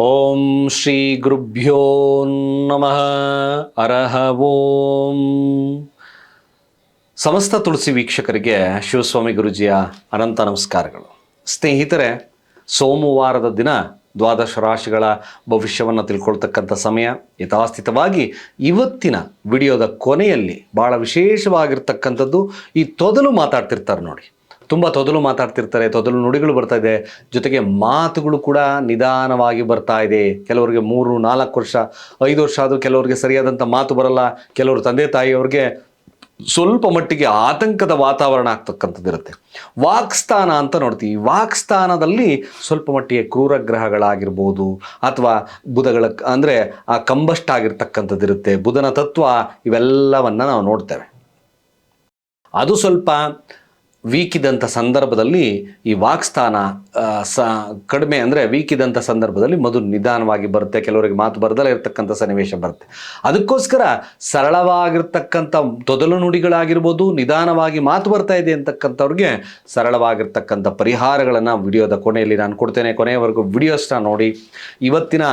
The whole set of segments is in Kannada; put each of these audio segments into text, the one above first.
ಓಂ ಶ್ರೀ ಗುರುಭ್ಯೋ ನಮಃ ಅರಹ ಓಂ ಸಮಸ್ತ ತುಳಸಿ ವೀಕ್ಷಕರಿಗೆ ಶಿವಸ್ವಾಮಿ ಗುರುಜಿಯ ಅನಂತ ನಮಸ್ಕಾರಗಳು. ಸ್ನೇಹಿತರೆ, ಸೋಮವಾರದ ದಿನ ದ್ವಾದಶ ರಾಶಿಗಳ ಭವಿಷ್ಯವನ್ನು ತಿಳ್ಕೊಳ್ತಕ್ಕಂಥ ಸಮಯ ಯಥಾಸ್ಥಿತವಾಗಿ ಇವತ್ತಿನ ವಿಡಿಯೋದ ಕೊನೆಯಲ್ಲಿ ಭಾಳ ವಿಶೇಷವಾಗಿರ್ತಕ್ಕಂಥದ್ದು ಈ ತೊದಲು ಮಾತಾಡ್ತಿರ್ತಾರೆ ನೋಡಿ. ತುಂಬ ತೊದಲು ಮಾತಾಡ್ತಿರ್ತಾರೆ, ತೊದಲು ನುಡಿಗಳು ಬರ್ತಾ ಇದೆ. ಜೊತೆಗೆ ಮಾತುಗಳು ಕೂಡ ನಿಧಾನವಾಗಿ ಬರ್ತಾ ಇದೆ. ಕೆಲವರಿಗೆ ಮೂರು, ನಾಲ್ಕು ವರ್ಷ, ಐದು ವರ್ಷ ಆದರೂ ಕೆಲವರಿಗೆ ಸರಿಯಾದಂಥ ಮಾತು ಬರಲ್ಲ. ಕೆಲವರು ತಂದೆ ತಾಯಿಯವ್ರಿಗೆ ಸ್ವಲ್ಪ ಮಟ್ಟಿಗೆ ಆತಂಕದ ವಾತಾವರಣ ಆಗ್ತಕ್ಕಂಥದ್ದಿರುತ್ತೆ. ವಾಕ್ಸ್ಥಾನ ಅಂತ ನೋಡ್ತೀವಿ. ವಾಕ್ಸ್ಥಾನದಲ್ಲಿ ಸ್ವಲ್ಪ ಮಟ್ಟಿಗೆ ಕ್ರೂರ ಗ್ರಹಗಳಾಗಿರ್ಬೋದು, ಅಥವಾ ಬುಧಗಳ ಅಂದರೆ ಆ ಕಂಬಸ್ಟ್ ಆಗಿರ್ತಕ್ಕಂಥದ್ದಿರುತ್ತೆ. ಬುಧನ ತತ್ವ ಇವೆಲ್ಲವನ್ನು ನಾವು ನೋಡ್ತೇವೆ. ಅದು ಸ್ವಲ್ಪ ವೀಕ್ ಇದ್ದಂಥ ಸಂದರ್ಭದಲ್ಲಿ ಈ ವಾಕ್ಸ್ಥಾನ ಸ, ಕಡಿಮೆ ಅಂದರೆ ವೀಕಿದಂಥ ಸಂದರ್ಭದಲ್ಲಿ ಮಧು ನಿಧಾನವಾಗಿ ಬರುತ್ತೆ, ಕೆಲವರಿಗೆ ಮಾತು ಬರದಲ್ಲೇ ಇರತಕ್ಕಂಥ ಸನ್ನಿವೇಶ ಬರುತ್ತೆ. ಅದಕ್ಕೋಸ್ಕರ ಸರಳವಾಗಿರ್ತಕ್ಕಂಥ ತೊದಲು ನುಡಿಗಳಾಗಿರ್ಬೋದು, ನಿಧಾನವಾಗಿ ಮಾತು ಬರ್ತಾ ಇದೆ ಅಂತಕ್ಕಂಥವ್ರಿಗೆ ಸರಳವಾಗಿರ್ತಕ್ಕಂಥ ಪರಿಹಾರಗಳನ್ನು ವಿಡಿಯೋದ ಕೊನೆಯಲ್ಲಿ ನಾನು ಕೊಡ್ತೇನೆ. ಕೊನೆಯವರೆಗೂ ವಿಡಿಯೋಸ್ನ ನೋಡಿ. ಇವತ್ತಿನ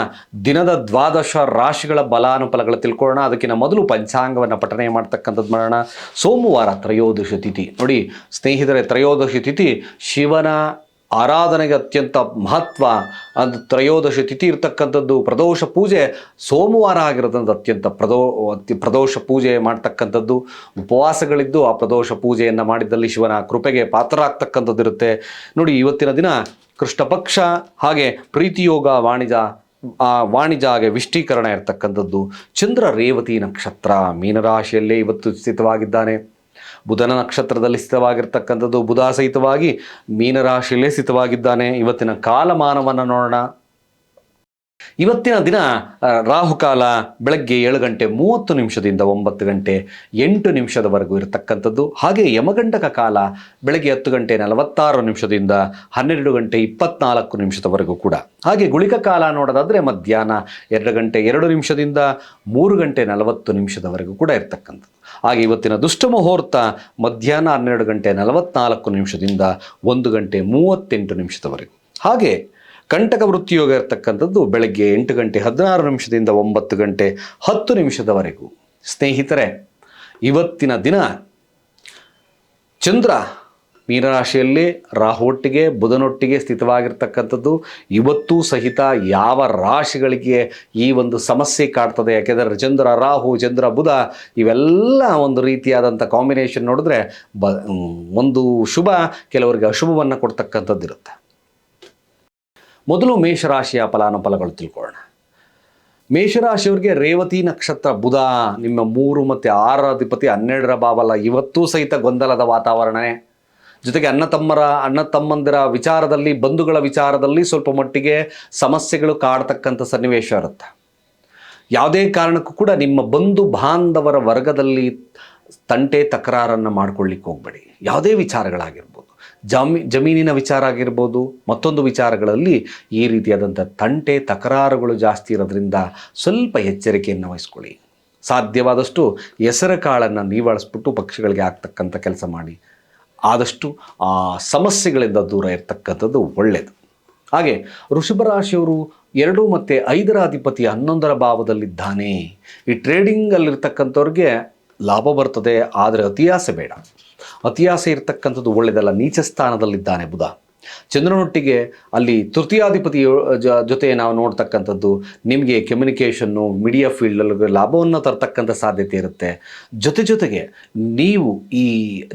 ದಿನದ ದ್ವಾದಶ ರಾಶಿಗಳ ಬಲಾನುಫಲಗಳು ತಿಳ್ಕೊಳ್ಳೋಣ. ಅದಕ್ಕಿಂತ ಮೊದಲು ಪಂಚಾಂಗವನ್ನು ಪಠನೆ ಮಾಡ್ತಕ್ಕಂಥದ್ದು ಮಾಡೋಣ. ಸೋಮವಾರ ತ್ರಯೋದಶ ತಿಥಿ. ನೋಡಿ ಸ್ನೇಹಿತರೆ, ತ್ರಯೋದಶಿ ತಿಥಿ ಶಿವನ ಆರಾಧನೆಗೆ ಅತ್ಯಂತ ಮಹತ್ವ. ಅದು ತ್ರಯೋದಶಿ ತಿಥಿ ಇರ್ತಕ್ಕಂಥದ್ದು ಪ್ರದೋಷ ಪೂಜೆ. ಸೋಮವಾರ ಆಗಿರೋದಂಥ ಅತ್ಯಂತ ಪ್ರದೋ ಅತಿ ಪ್ರದೋಷ ಪೂಜೆ ಮಾಡ್ತಕ್ಕಂಥದ್ದು. ಉಪವಾಸಗಳಿದ್ದು ಆ ಪ್ರದೋಷ ಪೂಜೆಯನ್ನು ಮಾಡಿದ್ದಲ್ಲಿ ಶಿವನ ಕೃಪೆಗೆ ಪಾತ್ರರಾಗ್ತಕ್ಕಂಥದ್ದು ಇರುತ್ತೆ ನೋಡಿ, ಇವತ್ತಿನ ದಿನ ಕೃಷ್ಣ ಪಕ್ಷ ಹಾಗೆ ಪ್ರೀತಿಯೋಗ ವಾಣಿಜ್ಯ ಆ ವಾಣಿಜ್ಯ ಹಾಗೆ ವಿಷ್ಟೀಕರಣ ಇರತಕ್ಕಂಥದ್ದು. ಚಂದ್ರ ರೇವತಿ ನಕ್ಷತ್ರ ಮೀನರಾಶಿಯಲ್ಲೇ ಇವತ್ತು ಸ್ಥಿತವಾಗಿದ್ದಾನೆ. ಬುಧನ ನಕ್ಷತ್ರದಲ್ಲಿ ಸ್ಥಿತವಾಗಿರ್ತಕ್ಕಂಥದ್ದು ಬುಧ ಸಹಿತವಾಗಿ ಮೀನರಾಶಿಯಲ್ಲೇ ಸ್ಥಿತವಾಗಿದ್ದಾನೆ. ಇವತ್ತಿನ ಕಾಲಮಾನವನ್ನು ನೋಡೋಣ. ಇವತ್ತಿನ ದಿನ ರಾಹುಕಾಲ ಬೆಳಗ್ಗೆ ಏಳು ಗಂಟೆ ಮೂವತ್ತು ನಿಮಿಷದಿಂದ ಒಂಬತ್ತು ಗಂಟೆ ಎಂಟು ನಿಮಿಷದವರೆಗೂ ಇರತಕ್ಕಂಥದ್ದು. ಹಾಗೆ ಯಮಗಂಟಕ ಕಾಲ ಬೆಳಗ್ಗೆ ಹತ್ತು ಗಂಟೆ ನಲವತ್ತಾರು ನಿಮಿಷದಿಂದ ಹನ್ನೆರಡು ಗಂಟೆ ಇಪ್ಪತ್ನಾಲ್ಕು ನಿಮಿಷದವರೆಗೂ ಕೂಡ. ಹಾಗೆ ಗುಳಿಕ ಕಾಲ ನೋಡೋದಾದರೆ ಮಧ್ಯಾಹ್ನ ಎರಡು ಗಂಟೆ ಎರಡು ನಿಮಿಷದಿಂದ ಮೂರು ಗಂಟೆ ನಲವತ್ತು ನಿಮಿಷದವರೆಗೂ ಕೂಡ ಇರತಕ್ಕಂಥದ್ದು. ಹಾಗೆ ಇವತ್ತಿನ ದುಷ್ಟ ಮುಹೂರ್ತ ಮಧ್ಯಾಹ್ನ ಹನ್ನೆರಡು ಗಂಟೆ ನಲವತ್ನಾಲ್ಕು ನಿಮಿಷದಿಂದ ಒಂದು ಗಂಟೆ ಮೂವತ್ತೆಂಟು ನಿಮಿಷದವರೆಗೂ. ಹಾಗೆ ಕಂಟಕ ವೃತ್ತಿಯೋಗ ಇರತಕ್ಕಂಥದ್ದು ಬೆಳಗ್ಗೆ ಎಂಟು ಗಂಟೆ ಹದಿನಾರು ನಿಮಿಷದಿಂದ ಒಂಬತ್ತು ಗಂಟೆ ಹತ್ತು ನಿಮಿಷದವರೆಗೂ. ಸ್ನೇಹಿತರೆ, ಇವತ್ತಿನ ದಿನ ಚಂದ್ರ ಮೀನರಾಶಿಯಲ್ಲಿ ರಾಹುವೊಟ್ಟಿಗೆ, ಬುಧನೊಟ್ಟಿಗೆ ಸ್ಥಿತವಾಗಿರ್ತಕ್ಕಂಥದ್ದು. ಇವತ್ತೂ ಸಹಿತ ಯಾವ ರಾಶಿಗಳಿಗೆ ಈ ಒಂದು ಸಮಸ್ಯೆ ಕಾಡ್ತದೆ? ಯಾಕೆಂದರೆ ಚಂದ್ರ, ರಾಹು, ಚಂದ್ರ, ಬುಧ ಇವೆಲ್ಲ ಒಂದು ರೀತಿಯಾದಂಥ ಕಾಂಬಿನೇಷನ್ ನೋಡಿದ್ರೆ ಬ ಒಂದು ಶುಭ, ಕೆಲವರಿಗೆ ಅಶುಭವನ್ನು ಕೊಡ್ತಕ್ಕಂಥದ್ದು ಇರುತ್ತೆ ಮೊದಲು ಮೇಷರಾಶಿಯ ಫಲಾನುಫಲಗಳು ತಿಳ್ಕೊಳ್ಳೋಣ. ಮೇಷರಾಶಿಯವರಿಗೆ ರೇವತಿ ನಕ್ಷತ್ರ ಬುಧ, ನಿಮ್ಮ ಮೂರು ಮತ್ತು ಆರರ ಅಧಿಪತಿ ಹನ್ನೆರಡರ ಭಾವಲ್ಲ, ಇವತ್ತೂ ಸಹಿತ ಗೊಂದಲದ ವಾತಾವರಣನೇ. ಜೊತೆಗೆ ಅಣ್ಣ ತಮ್ಮರ, ಅಣ್ಣ ತಮ್ಮಂದಿರ ವಿಚಾರದಲ್ಲಿ, ಬಂಧುಗಳ ವಿಚಾರದಲ್ಲಿ ಸ್ವಲ್ಪ ಮಟ್ಟಿಗೆ ಸಮಸ್ಯೆಗಳು ಕಾಡ್ತಕ್ಕಂಥ ಸನ್ನಿವೇಶ ಇರುತ್ತೆ. ಯಾವುದೇ ಕಾರಣಕ್ಕೂ ಕೂಡ ನಿಮ್ಮ ಬಂಧು ಬಾಂಧವರ ವರ್ಗದಲ್ಲಿ ತಂಟೆ ತಕರಾರನ್ನು ಮಾಡ್ಕೊಳ್ಳಿಕ್ಕೆ ಹೋಗಬೇಡಿ. ಯಾವುದೇ ವಿಚಾರಗಳಾಗಿರ್ಬೋದು. ಜಮೀ, ಜಮೀನಿನ ವಿಚಾರ ಆಗಿರ್ಬೋದು, ಮತ್ತೊಂದು ವಿಚಾರಗಳಲ್ಲಿ ಈ ರೀತಿಯಾದಂಥ ತಂಟೆ, ತಕರಾರುಗಳು ಜಾಸ್ತಿ ಇರೋದ್ರಿಂದ ಸ್ವಲ್ಪ ಎಚ್ಚರಿಕೆಯನ್ನು ವಹಿಸ್ಕೊಳ್ಳಿ. ಸಾಧ್ಯವಾದಷ್ಟು ಹೆಸರು ಕಾಳನ್ನು ನೀವಾಳಿಸ್ಬಿಟ್ಟು ಪಕ್ಷಿಗಳಿಗೆ ಆಗ್ತಕ್ಕಂಥ ಕೆಲಸ ಮಾಡಿ. ಆದಷ್ಟು ಆ ಸಮಸ್ಯೆಗಳಿಂದ ದೂರ ಇರತಕ್ಕಂಥದ್ದು ಒಳ್ಳೆಯದು ಹಾಗೆ ವೃಷಭ ರಾಶಿಯವರು ಎರಡು ಮತ್ತು ಐದರ ಅಧಿಪತಿ ಹನ್ನೊಂದರ ಭಾವದಲ್ಲಿದ್ದಾನೆ. ಈ ಟ್ರೇಡಿಂಗಲ್ಲಿರ್ತಕ್ಕಂಥವ್ರಿಗೆ ಲಾಭ ಬರ್ತದೆ ಆದರೆ ಅತಿಯಾಸೆ ಬೇಡ. ಅತಿಯಾಸೆ ಇರತಕ್ಕಂಥದ್ದು ಒಳ್ಳೆಯದಲ್ಲ, ನೀಚ ಸ್ಥಾನದಲ್ಲಿದ್ದಾನೆ ಬುಧ ಚಂದ್ರನೊಟ್ಟಿಗೆ ಅಲ್ಲಿ ತೃತೀಯಾಧಿಪತಿಯ ಜೊತೆ ನಾವು ನೋಡ್ತಕ್ಕಂಥದ್ದು, ನಿಮಗೆ ಕಮ್ಯುನಿಕೇಷನ್ನು ಮೀಡಿಯಾ ಫೀಲ್ಡಲ್ಲಿ ಲಾಭವನ್ನು ತರ್ತಕ್ಕಂಥ ಸಾಧ್ಯತೆ ಇರುತ್ತೆ. ಜೊತೆ ಜೊತೆಗೆ ನೀವು ಈ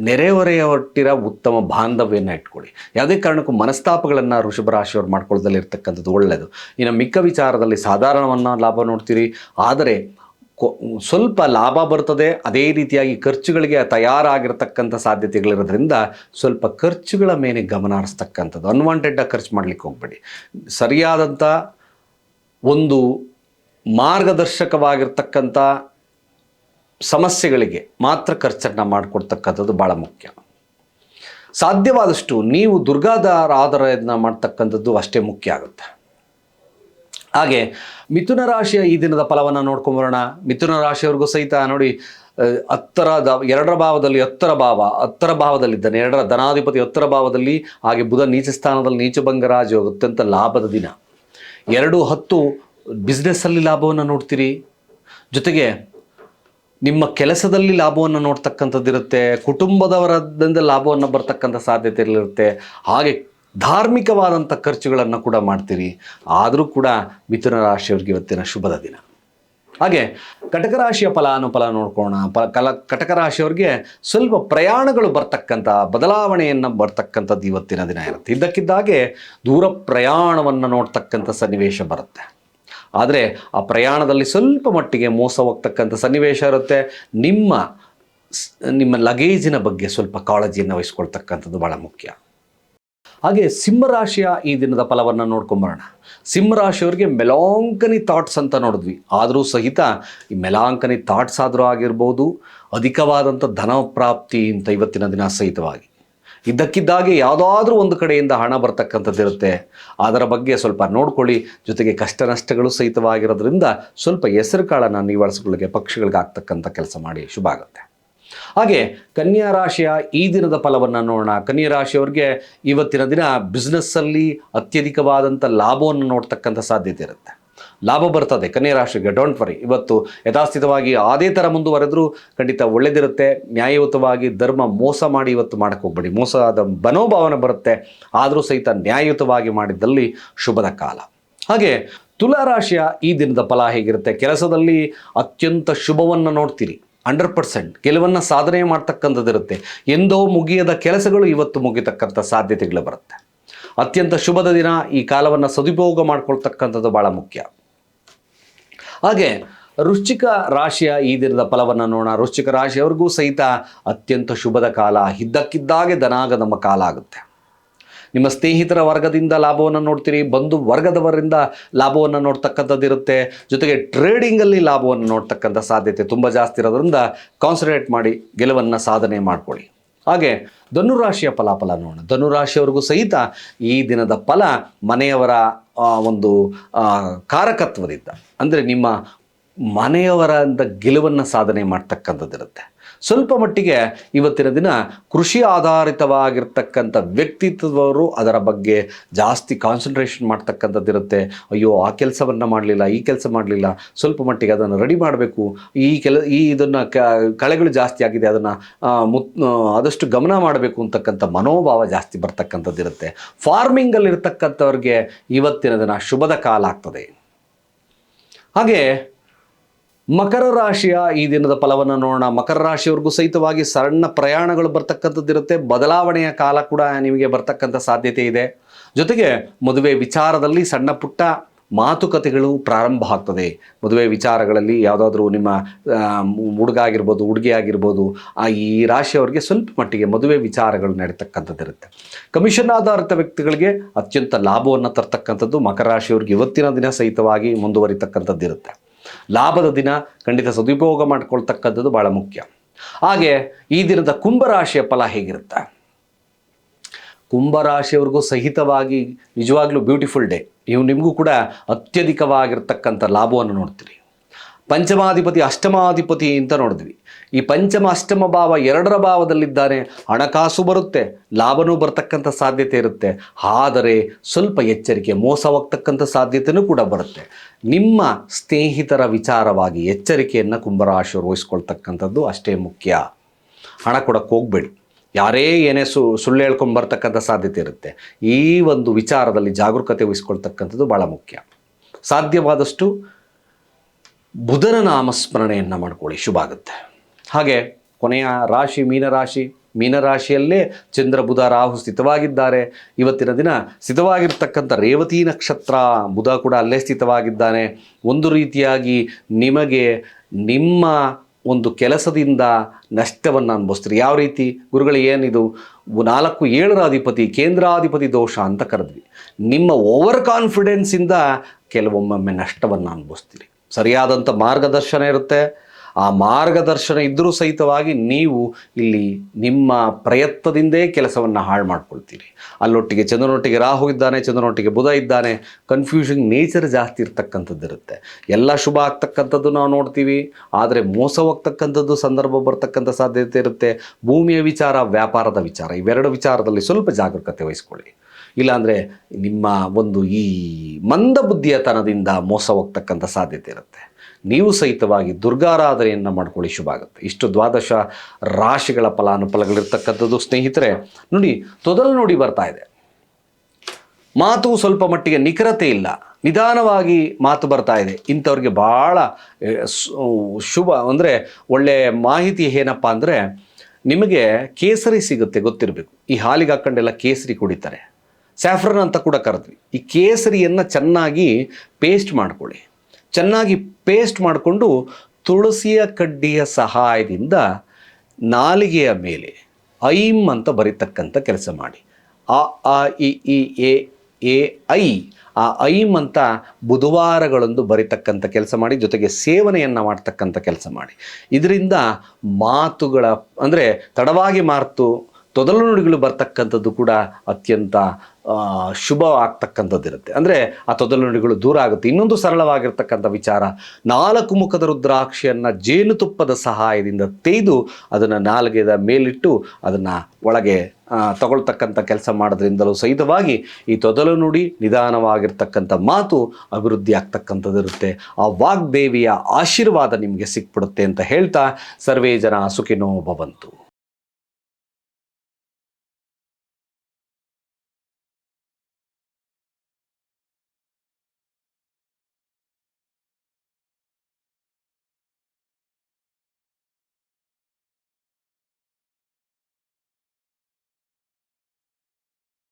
ನೆರೆಹೊರೆಯವಟ್ಟಿರ ಉತ್ತಮ ಬಾಂಧವ್ಯನ ಇಟ್ಕೊಳ್ಳಿ. ಯಾವುದೇ ಕಾರಣಕ್ಕೂ ಮನಸ್ತಾಪಗಳನ್ನು ವೃಷಭ ರಾಶಿಯವರು ಮಾಡ್ಕೊಳ್ಳೋದಲ್ಲಿ ಇರ್ತಕ್ಕಂಥದ್ದು ಒಳ್ಳೆಯದು ಇನ್ನು ಮಿಕ್ಕ ವಿಚಾರದಲ್ಲಿ ಸಾಧಾರಣವನ್ನು ಲಾಭ ನೋಡ್ತೀರಿ. ಆದರೆ ಸ್ವಲ್ಪ ಲಾಭ ಬರ್ತದೆ, ಅದೇ ರೀತಿಯಾಗಿ ಖರ್ಚುಗಳಿಗೆ ತಯಾರಾಗಿರ್ತಕ್ಕಂಥ ಸಾಧ್ಯತೆಗಳಿರೋದ್ರಿಂದ ಸ್ವಲ್ಪ ಖರ್ಚುಗಳ ಮೇಲೆ ಗಮನ ಹರಿಸ್ತಕ್ಕಂಥದ್ದು. ಅನ್ವಾಂಟೆಡ್ಡಾಗಿ ಖರ್ಚು ಮಾಡಲಿಕ್ಕೆ ಹೋಗಬೇಡಿ. ಸರಿಯಾದಂಥ ಒಂದು ಮಾರ್ಗದರ್ಶಕವಾಗಿರ್ತಕ್ಕಂಥ ಸಮಸ್ಯೆಗಳಿಗೆ ಮಾತ್ರ ಖರ್ಚನ್ನು ಮಾಡಿಕೊಡ್ತಕ್ಕಂಥದ್ದು ಭಾಳ ಮುಖ್ಯ. ಸಾಧ್ಯವಾದಷ್ಟು ನೀವು ದುರ್ಗಾದಾರ ಆಧಾರನ ಮಾಡ್ತಕ್ಕಂಥದ್ದು ಅಷ್ಟೇ ಮುಖ್ಯ ಆಗುತ್ತೆ. ಹಾಗೆ ಮಿಥುನ ರಾಶಿಯ ಈ ದಿನದ ಫಲವನ್ನು ನೋಡ್ಕೊಂಬರೋಣ ಮಿಥುನ ರಾಶಿಯವ್ರಿಗೂ ಸಹಿತ ನೋಡಿ ಹತ್ತರ ದ, ಎರಡರ ಭಾವದಲ್ಲಿ ಹತ್ತರ ಭಾವ, ಹತ್ತರ ಭಾವದಲ್ಲಿದ್ದಾನೆ. ಎರಡರ ಧನಾಧಿಪತಿ ಹತ್ತರ ಭಾವದಲ್ಲಿ, ಹಾಗೆ ಬುಧ ನೀಚ ಸ್ಥಾನದಲ್ಲಿ ನೀಚಭಂಗ ರಾಜ ಅತ್ಯಂತ ಲಾಭದ ದಿನ. ಎರಡು ಹತ್ತು ಬಿಸ್ನೆಸ್ಸಲ್ಲಿ ಲಾಭವನ್ನು ನೋಡ್ತೀರಿ. ಜೊತೆಗೆ ನಿಮ್ಮ ಕೆಲಸದಲ್ಲಿ ಲಾಭವನ್ನು ನೋಡ್ತಕ್ಕಂಥದ್ದಿರುತ್ತೆ. ಕುಟುಂಬದವರದಿಂದ ಲಾಭವನ್ನು ಬರ್ತಕ್ಕಂಥ ಸಾಧ್ಯತೆಗಳಿರುತ್ತೆ. ಹಾಗೆ ಧಾರ್ಮಿಕವಾದಂಥ ಖರ್ಚುಗಳನ್ನು ಕೂಡ ಮಾಡ್ತೀರಿ. ಆದರೂ ಕೂಡ ಮಿಥುನ ರಾಶಿಯವರಿಗೆ ಇವತ್ತಿನ ಶುಭದ ದಿನ. ಹಾಗೆ ಕಟಕ ರಾಶಿಯ ಫಲಾನುಫಲ ನೋಡ್ಕೋಣ. ಪ ಕಲ ಕಟಕ ರಾಶಿಯವರಿಗೆ ಸ್ವಲ್ಪ ಪ್ರಯಾಣಗಳು ಬರ್ತಕ್ಕಂಥ, ಬದಲಾವಣೆಯನ್ನು ಬರ್ತಕ್ಕಂಥದ್ದು ಇವತ್ತಿನ ದಿನ ಇರುತ್ತೆ. ಇದ್ದಕ್ಕಿದ್ದಾಗೆ ದೂರ ಪ್ರಯಾಣವನ್ನು ನೋಡ್ತಕ್ಕಂಥ ಸನ್ನಿವೇಶ ಬರುತ್ತೆ. ಆದರೆ ಆ ಪ್ರಯಾಣದಲ್ಲಿ ಸ್ವಲ್ಪ ಮಟ್ಟಿಗೆ ಮೋಸ ಹೋಗ್ತಕ್ಕಂಥ ಸನ್ನಿವೇಶ ಇರುತ್ತೆ. ನಿಮ್ಮ ನಿಮ್ಮ ಲಗೇಜಿನ ಬಗ್ಗೆ ಸ್ವಲ್ಪ ಕಾಳಜಿಯನ್ನು ವಹಿಸ್ಕೊಳ್ತಕ್ಕಂಥದ್ದು ಭಾಳ ಮುಖ್ಯ. ಹಾಗೆ ಸಿಂಹರಾಶಿಯ ಈ ದಿನದ ಫಲವನ್ನು ನೋಡ್ಕೊಂಬರೋಣ. ಸಿಂಹರಾಶಿಯವರಿಗೆ ಮೆಲಾಂಕನಿ ಥಾಟ್ಸ್ ಅಂತ ನೋಡಿದ್ವಿ. ಆದರೂ ಸಹಿತ ಈ ಮೆಲಾಂಕನಿ ಥಾಟ್ಸ್ ಆದರೂ ಆಗಿರ್ಬೋದು ಅಧಿಕವಾದಂಥ ಧನ ಪ್ರಾಪ್ತಿ ಅಂತ ಇವತ್ತಿನ ದಿನ ಸಹಿತವಾಗಿ. ಇದ್ದಕ್ಕಿದ್ದಾಗೆ ಯಾವುದಾದ್ರೂ ಒಂದು ಕಡೆಯಿಂದ ಹಣ ಬರ್ತಕ್ಕಂಥದ್ದಿರುತ್ತೆ ಅದರ ಬಗ್ಗೆ ಸ್ವಲ್ಪ ನೋಡ್ಕೊಳ್ಳಿ. ಜೊತೆಗೆ ಕಷ್ಟ ನಷ್ಟಗಳು ಸಹಿತವಾಗಿರೋದ್ರಿಂದ ಸ್ವಲ್ಪ ಹೆಸರು ಕಾಳನ್ನು ನಿವಾರಿಸ್ಕೊಳ್ಳಿಕ್ಕೆ ಪಕ್ಷಿಗಳಿಗೆ ಆಗ್ತಕ್ಕಂಥ ಕೆಲಸ ಮಾಡಿ. ಶುಭ ಆಗುತ್ತೆ. ಹಾಗೆ ಕನ್ಯಾ ರಾಶಿಯ ಈ ದಿನದ ಫಲವನ್ನು ನೋಡೋಣ. ಕನ್ಯಾ ರಾಶಿಯವರಿಗೆ ಇವತ್ತಿನ ದಿನ ಬಿಸ್ನೆಸ್ಸಲ್ಲಿ ಅತ್ಯಧಿಕವಾದಂಥ ಲಾಭವನ್ನು ನೋಡ್ತಕ್ಕಂಥ ಸಾಧ್ಯತೆ ಇರುತ್ತೆ. ಲಾಭ ಬರ್ತದೆ ಕನ್ಯಾ ರಾಶಿಗೆ ಡೋಂಟ್ ವರಿ ಇವತ್ತು ಯಥಾಸ್ಥಿತವಾಗಿ ಅದೇ ಥರ ಮುಂದುವರೆದ್ರೂ ಖಂಡಿತ ಒಳ್ಳೆದಿರುತ್ತೆ. ನ್ಯಾಯಯುತವಾಗಿ ಧರ್ಮ ಮೋಸ ಮಾಡಿ ಇವತ್ತು ಮಾಡಕ್ಕೆ ಹೋಗ್ಬೇಡಿ. ಮೋಸದ ಮನೋಭಾವನೆ ಬರುತ್ತೆ. ಆದರೂ ಸಹಿತ ನ್ಯಾಯಯುತವಾಗಿ ಮಾಡಿದ್ದಲ್ಲಿ ಶುಭದ ಕಾಲ. ಹಾಗೆ ತುಲಾ ರಾಶಿಯ ಈ ದಿನದ ಫಲ ಹೇಗಿರುತ್ತೆ? ಕೆಲಸದಲ್ಲಿ ಅತ್ಯಂತ ಶುಭವನ್ನು ನೋಡ್ತೀರಿ. ಹಂಡ್ರೆಡ್ ಪರ್ಸೆಂಟ್ ಕೆಲವನ್ನು ಸಾಧನೆ ಮಾಡ್ತಕ್ಕಂಥದ್ದಿರುತ್ತೆ. ಎಂದೋ ಮುಗಿಯದ ಕೆಲಸಗಳು ಇವತ್ತು ಮುಗಿತಕ್ಕಂಥ ಸಾಧ್ಯತೆಗಳು ಬರುತ್ತೆ. ಅತ್ಯಂತ ಶುಭದ ದಿನ ಈ ಕಾಲವನ್ನು ಸದುಪಯೋಗ ಮಾಡ್ಕೊಳ್ತಕ್ಕಂಥದ್ದು ಭಾಳ ಮುಖ್ಯ. ಹಾಗೆ ವೃಶ್ಚಿಕ ರಾಶಿಯ ಈ ದಿನದ ಫಲವನ್ನು ನೋಡೋಣ. ವೃಶ್ಚಿಕ ರಾಶಿಯವರಿಗೂ ಸಹಿತ ಅತ್ಯಂತ ಶುಭದ ಕಾಲ. ಇದ್ದಕ್ಕಿದ್ದಾಗೆ ಧನಾಗದಮ ಕಾಲ ಆಗುತ್ತೆ. ನಿಮ್ಮ ಸ್ನೇಹಿತರ ವರ್ಗದಿಂದ ಲಾಭವನ್ನು ನೋಡ್ತೀರಿ, ಬಂಧು ವರ್ಗದವರಿಂದ ಲಾಭವನ್ನು ನೋಡ್ತಕ್ಕಂಥದ್ದಿರುತ್ತೆ. ಜೊತೆಗೆ ಟ್ರೇಡಿಂಗಲ್ಲಿ ಲಾಭವನ್ನು ನೋಡ್ತಕ್ಕಂಥ ಸಾಧ್ಯತೆ ತುಂಬ ಜಾಸ್ತಿ ಇರೋದ್ರಿಂದ ಕಾನ್ಸಂಟ್ರೇಟ್ ಮಾಡಿ ಗೆಲುವನ್ನು ಸಾಧನೆ ಮಾಡ್ಕೊಳ್ಳಿ. ಹಾಗೆ ಧನುರಾಶಿಯ ಫಲಾಫಲ ನೋಡೋಣ. ಧನುರಾಶಿಯವರಿಗೂ ಸಹಿತ ಈ ದಿನದ ಫಲ ಮನೆಯವರ ಒಂದು ಕಾರಕತ್ವದಿಂದ. ಅಂದರೆ ನಿಮ್ಮ ಮನೆಯವರಿಂದ ಗೆಲುವನ್ನು ಸಾಧನೆ ಮಾಡ್ತಕ್ಕಂಥದ್ದಿರುತ್ತೆ. ಸ್ವಲ್ಪ ಮಟ್ಟಿಗೆ ಇವತ್ತಿನ ದಿನ ಕೃಷಿ ಆಧಾರಿತವಾಗಿರ್ತಕ್ಕಂಥ ವ್ಯಕ್ತಿತ್ವದವರು ಅದರ ಬಗ್ಗೆ ಜಾಸ್ತಿ ಕಾನ್ಸಂಟ್ರೇಷನ್ ಮಾಡ್ತಕ್ಕಂಥದ್ದಿರುತ್ತೆ ಅಯ್ಯೋ, ಆ ಕೆಲಸವನ್ನು ಮಾಡಲಿಲ್ಲ, ಈ ಕೆಲಸ ಮಾಡಲಿಲ್ಲ, ಸ್ವಲ್ಪ ಮಟ್ಟಿಗೆ ಅದನ್ನು ರೆಡಿ ಮಾಡಬೇಕು. ಈ ಕೆಲ, ಈ ಇದನ್ನು ಕಳೆಗಳು ಜಾಸ್ತಿ ಆಗಿದೆ, ಅದನ್ನು ಮುತ್ ಆದಷ್ಟು ಗಮನ ಮಾಡಬೇಕು ಅಂತಕ್ಕಂಥ ಮನೋಭಾವ ಜಾಸ್ತಿ ಬರ್ತಕ್ಕಂಥದ್ದಿರುತ್ತೆ ಫಾರ್ಮಿಂಗಲ್ಲಿರ್ತಕ್ಕಂಥವ್ರಿಗೆ ಇವತ್ತಿನ ದಿನ ಶುಭದ ಕಾಲ ಆಗ್ತದೆ. ಹಾಗೆ ಮಕರ ರಾಶಿಯ ಈ ದಿನದ ಫಲವನ್ನು ನೋಡೋಣ. ಮಕರ ರಾಶಿಯವ್ರಿಗೂ ಸಹಿತವಾಗಿ ಸಣ್ಣ ಪ್ರಯಾಣಗಳು ಬರ್ತಕ್ಕಂಥದ್ದಿರುತ್ತೆ ಬದಲಾವಣೆಯ ಕಾಲ ಕೂಡ ನಿಮಗೆ ಬರ್ತಕ್ಕಂಥ ಸಾಧ್ಯತೆ ಇದೆ. ಜೊತೆಗೆ ಮದುವೆ ವಿಚಾರದಲ್ಲಿ ಸಣ್ಣ ಪುಟ್ಟ ಮಾತುಕತೆಗಳು ಪ್ರಾರಂಭ ಆಗ್ತದೆ. ಮದುವೆ ವಿಚಾರಗಳಲ್ಲಿ ಯಾವುದಾದ್ರೂ ನಿಮ್ಮ ಹುಡುಗ ಆಗಿರ್ಬೋದು, ಹುಡುಗಿ ಆಗಿರ್ಬೋದು, ಆ, ಈ ರಾಶಿಯವರಿಗೆ ಸ್ವಲ್ಪ ಮಟ್ಟಿಗೆ ಮದುವೆ ವಿಚಾರಗಳು ನಡೀತಕ್ಕಂಥದ್ದಿರುತ್ತೆ ಕಮಿಷನ್ ಆಧಾರಿತ ವ್ಯಕ್ತಿಗಳಿಗೆ ಅತ್ಯಂತ ಲಾಭವನ್ನು ತರ್ತಕ್ಕಂಥದ್ದು ಮಕರ ರಾಶಿಯವ್ರಿಗೆ ಇವತ್ತಿನ ದಿನ ಸಹಿತವಾಗಿ ಮುಂದುವರಿತಕ್ಕಂಥದ್ದಿರುತ್ತೆ ಲಾಭದ ದಿನ ಖಂಡಿತ ಸದುಪಯೋಗ ಮಾಡ್ಕೊಳ್ತಕ್ಕಂಥದ್ದು ಬಹಳ ಮುಖ್ಯ. ಹಾಗೆ ಈ ದಿನದ ಕುಂಭರಾಶಿಯ ಫಲ ಹೇಗಿರುತ್ತೆ? ಕುಂಭರಾಶಿಯವ್ರಿಗೂ ಸಹಿತವಾಗಿ ನಿಜವಾಗ್ಲೂ ಬ್ಯೂಟಿಫುಲ್ ಡೇ ನೀವು ನಿಮಗೂ ಕೂಡ ಅತ್ಯಧಿಕವಾಗಿರ್ತಕ್ಕಂಥ ಲಾಭವನ್ನು ನೋಡ್ತೀರಿ. ಪಂಚಮಾಧಿಪತಿ, ಅಷ್ಟಮಾಧಿಪತಿ ಅಂತ ನೋಡಿದ್ವಿ. ಈ ಪಂಚಮ, ಅಷ್ಟಮ ಭಾವ ಎರಡರ ಭಾವದಲ್ಲಿದ್ದಾನೆ. ಹಣಕಾಸು ಬರುತ್ತೆ, ಲಾಭನೂ ಬರ್ತಕ್ಕಂಥ ಸಾಧ್ಯತೆ ಇರುತ್ತೆ. ಆದರೆ ಸ್ವಲ್ಪ ಎಚ್ಚರಿಕೆ ಮೋಸ ಹೋಗ್ತಕ್ಕಂಥ ಸಾಧ್ಯತೆಯೂ ಕೂಡ ಬರುತ್ತೆ. ನಿಮ್ಮ ಸ್ನೇಹಿತರ ವಿಚಾರವಾಗಿ ಎಚ್ಚರಿಕೆಯನ್ನು ಕುಂಭರಾಶಿ ವಹಿಸ್ಕೊಳ್ತಕ್ಕಂಥದ್ದು ಅಷ್ಟೇ ಮುಖ್ಯ. ಹಣ ಕೊಡಕ್ಕೆ ಹೋಗಬೇಡಿ. ಯಾರೇ ಏನೇ ಸು, ಸುಳ್ಳು ಹೇಳ್ಕೊಂಡು ಬರ್ತಕ್ಕಂಥ ಸಾಧ್ಯತೆ ಇರುತ್ತೆ. ಈ ಒಂದು ವಿಚಾರದಲ್ಲಿ ಜಾಗರೂಕತೆ ವಹಿಸ್ಕೊಳ್ತಕ್ಕಂಥದ್ದು ಭಾಳ ಮುಖ್ಯ. ಸಾಧ್ಯವಾದಷ್ಟು ಬುಧನ ನಾಮಸ್ಮರಣೆಯನ್ನು ಮಾಡ್ಕೊಳ್ಳಿ. ಶುಭ ಆಗುತ್ತೆ. ಹಾಗೆ ಕೊನೆಯ ರಾಶಿ ಮೀನರಾಶಿ ಮೀನರಾಶಿಯಲ್ಲೇ ಚಂದ್ರ ಬುಧ ರಾಹು ಸ್ಥಿತವಾಗಿದ್ದಾರೆ. ಇವತ್ತಿನ ದಿನ ಸ್ಥಿತವಾಗಿರ್ತಕ್ಕಂಥ ರೇವತಿ ನಕ್ಷತ್ರ ಬುಧ ಕೂಡ ಅಲ್ಲೇ ಸ್ಥಿತವಾಗಿದ್ದಾನೆ. ಒಂದು ರೀತಿಯಾಗಿ ನಿಮಗೆ ನಿಮ್ಮ ಒಂದು ಕೆಲಸದಿಂದ ನಷ್ಟವನ್ನು ಅನುಭವಿಸ್ತೀರಿ. ಯಾವ ರೀತಿ? ಗುರುಗಳು, ಏನಿದು? ನಾಲ್ಕು ಏಳರ ಅಧಿಪತಿ ಕೇಂದ್ರಾಧಿಪತಿ ದೋಷ ಅಂತ ಕರೆದ್ವಿ. ನಿಮ್ಮ ಓವರ್ ಕಾನ್ಫಿಡೆನ್ಸಿಂದ ಕೆಲವೊಮ್ಮೊಮ್ಮೆ ನಷ್ಟವನ್ನು ಅನುಭವಿಸ್ತೀರಿ. ಸರಿಯಾದಂಥ ಮಾರ್ಗದರ್ಶನ ಇರುತ್ತೆ. ಆ ಮಾರ್ಗದರ್ಶನ ಇದ್ದರೂ ಸಹಿತವಾಗಿ ನೀವು ಇಲ್ಲಿ ನಿಮ್ಮ ಪ್ರಯತ್ನದಿಂದೇ ಕೆಲಸವನ್ನು ಹಾಳು ಮಾಡ್ಕೊಳ್ತೀರಿ. ಅಲ್ಲೊಟ್ಟಿಗೆ ಚಂದ್ರನೊಟ್ಟಿಗೆ ರಾಹು ಇದ್ದಾನೆ, ಚಂದ್ರನೊಟ್ಟಿಗೆ ಬುಧ ಇದ್ದಾನೆ ಕನ್ಫ್ಯೂಷನ್ ನೇಚರ್ ಜಾಸ್ತಿ ಇರ್ತಕ್ಕಂಥದ್ದು ಇರುತ್ತೆ. ಎಲ್ಲ ಶುಭ ಆಗ್ತಕ್ಕಂಥದ್ದು ನಾವು ನೋಡ್ತೀವಿ, ಆದರೆ ಮೋಸ ಹೋಗ್ತಕ್ಕಂಥದ್ದು ಸಂದರ್ಭ ಬರ್ತಕ್ಕಂಥ ಸಾಧ್ಯತೆ ಇರುತ್ತೆ. ಭೂಮಿಯ ವಿಚಾರ, ವ್ಯಾಪಾರದ ವಿಚಾರ, ಇವೆರಡು ವಿಚಾರದಲ್ಲಿ ಸ್ವಲ್ಪ ಜಾಗರೂಕತೆ ವಹಿಸ್ಕೊಳ್ಳಿ. ಇಲ್ಲಾಂದರೆ ನಿಮ್ಮ ಒಂದು ಈ ಮಂದ ಬುದ್ಧಿಯತನದಿಂದ ಮೋಸ ಹೋಗ್ತಕ್ಕಂಥ ಸಾಧ್ಯತೆ ಇರುತ್ತೆ. ನೀವು ಸಹಿತವಾಗಿ ದುರ್ಗಾರಾಧನೆಯನ್ನು ಮಾಡ್ಕೊಳ್ಳಿ ಶುಭ ಆಗುತ್ತೆ. ಇಷ್ಟು ದ್ವಾದಶ ರಾಶಿಗಳ ಫಲಾನುಫಲಗಳಿರ್ತಕ್ಕಂಥದ್ದು ಸ್ನೇಹಿತರೆ, ನೋಡಿ ತೊದಲು ನೋಡಿ ಬರ್ತಾ ಇದೆ. ಮಾತು ಸ್ವಲ್ಪ ಮಟ್ಟಿಗೆ ನಿಖರತೆ ಇಲ್ಲ. ನಿಧಾನವಾಗಿ ಮಾತು ಬರ್ತಾ ಇದೆ. ಇಂಥವ್ರಿಗೆ ಭಾಳ ಶುಭ ಅಂದರೆ ಒಳ್ಳೆಯ ಮಾಹಿತಿ ಏನಪ್ಪ ಅಂದರೆ ನಿಮಗೆ ಕೇಸರಿ ಸಿಗುತ್ತೆ, ಗೊತ್ತಿರಬೇಕು. ಈ ಹಾಲಿಗೆ ಹಾಕ್ಕೊಂಡೆಲ್ಲ ಕೇಸರಿ ಕುಡಿತಾರೆ. ಸ್ಯಾಫ್ರನ್ ಅಂತ ಕೂಡ ಕರೆದ್ವಿ. ಈ ಕೇಸರಿಯನ್ನು ಚೆನ್ನಾಗಿ ಪೇಸ್ಟ್ ಮಾಡಿಕೊಳ್ಳಿ. ಚೆನ್ನಾಗಿ ಪೇಸ್ಟ್ ಮಾಡಿಕೊಂಡು ತುಳಸಿಯ ಕಡ್ಡಿಯ ಸಹಾಯದಿಂದ ನಾಲಿಗೆಯ ಮೇಲೆ ಐಮ್ ಅಂತ ಬರೀತಕ್ಕಂಥ ಕೆಲಸ ಮಾಡಿ. ಆ ಆ, ಇ ಇ, ಎ ಎ, ಐ, ಆ ಐಮ್ ಅಂತ ಬುಧವಾರಗಳಂದು ಬರಿತಕ್ಕಂಥ ಕೆಲಸ ಮಾಡಿ, ಜೊತೆಗೆ ಸೇವನೆಯನ್ನು ಮಾಡ್ತಕ್ಕಂಥ ಕೆಲಸ ಮಾಡಿ. ಇದರಿಂದ ಮಾತುಗಳ, ಅಂದರೆ ತಡವಾಗಿ ಮಾತು ತೊದಲು ನುಡಿಗಳು ಬರ್ತಕ್ಕಂಥದ್ದು ಕೂಡ ಅತ್ಯಂತ ಶುಭ ಆಗ್ತಕ್ಕಂಥದ್ದಿರುತ್ತೆ ಅಂದರೆ ಆ ತೊದಲು ನುಡಿಗಳು ದೂರ ಆಗುತ್ತೆ. ಇನ್ನೊಂದು ಸರಳವಾಗಿರ್ತಕ್ಕಂಥ ವಿಚಾರ, ನಾಲ್ಕು ಮುಖದ ರುದ್ರಾಕ್ಷಿಯನ್ನು ಜೇನುತುಪ್ಪದ ಸಹಾಯದಿಂದ ತೆಗೆದು ಅದನ್ನು ನಾಲ್ಗೆದ ಮೇಲಿಟ್ಟು ಅದನ್ನು ಒಳಗೆ ತಗೊಳ್ತಕ್ಕಂಥ ಕೆಲಸ ಮಾಡೋದ್ರಿಂದಲೂ ಸಹಿತವಾಗಿ ಈ ತೊದಲು ನುಡಿ ನಿಧಾನವಾಗಿರ್ತಕ್ಕಂಥ ಮಾತು ಅಭಿವೃದ್ಧಿ ಆಗ್ತಕ್ಕಂಥದ್ದಿರುತ್ತೆ. ಆ ವಾಗ್ದೇವಿಯ ಆಶೀರ್ವಾದ ನಿಮಗೆ ಸಿಕ್ಬಿಡುತ್ತೆ ಅಂತ ಹೇಳ್ತಾ ಸರ್ವೇ ಜನ ಸುಖಿನೋ ಭವಂತು